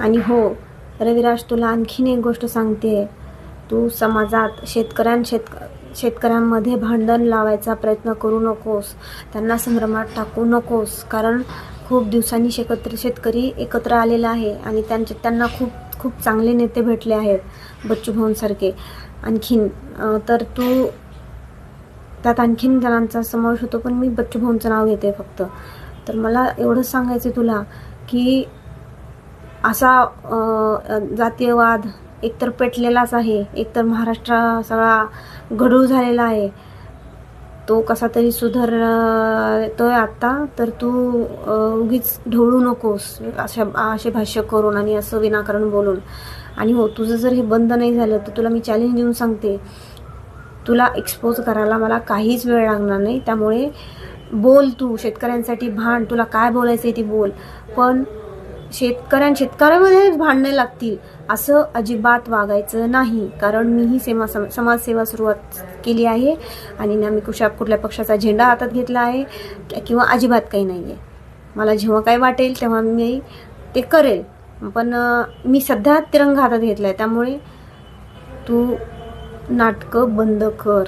आणि हो रविराज तुला आणखीन एक गोष्ट सांगते. तू समाजात शेतकऱ्यां शेत शेतकऱ्यांमध्ये भांडण लावायचा प्रयत्न करू नकोस. त्यांना संभ्रमात टाकू नकोस. कारण खूप दिवसांनी शेकत्र शेतकरी एकत्र आलेला आहे आणि त्यांचे त्यांना खूप खूप चांगले नेते भेटले आहेत बच्चू भाऊंसारखे आणखीन तर तू त्यात आणखीन जणांचा समावेश होतो पण मी बच्चू भाऊंचं नाव घेते फक्त. तर मला एवढंच सांगायचं आहे तुला की असा जातीयवाद एकतर पेटलेलाच आहे एकतर महाराष्ट्र सगळा गढूळ झालेला आहे. तो कसा तरी सुधारतोय आत्ता तर तू उगीच ढवळू नकोस अशा असे भाष्य करून आणि असं विनाकारण बोलून. आणि हो तुझं जर हे बंद नाही झालं तर तुला मी चॅलेंज देऊन सांगते. तुला एक्सपोज करायला मला काहीच वेळ लागणार नाही त्यामुळे बोल तू शेतकऱ्यांसाठी भांड तुला काय बोलायचं आहे ते बोल. पण शेतकऱ्यां शेतकऱ्यामध्येच भांडणे लागतील असं अजिबात वागायचं नाही. कारण मीही सेवा सम समाजसेवा सुरुवात केली आहे आणि ना मी कुशा कुठल्या पक्षाचा झेंडा हातात घेतला आहे किंवा अजिबात काही नाही आहे मला जेव्हा काय वाटेल तेव्हा मी ते करेल. पण मी सध्या तिरंगा हातात घेतला आहे त्यामुळे तू नाटकं बंद कर.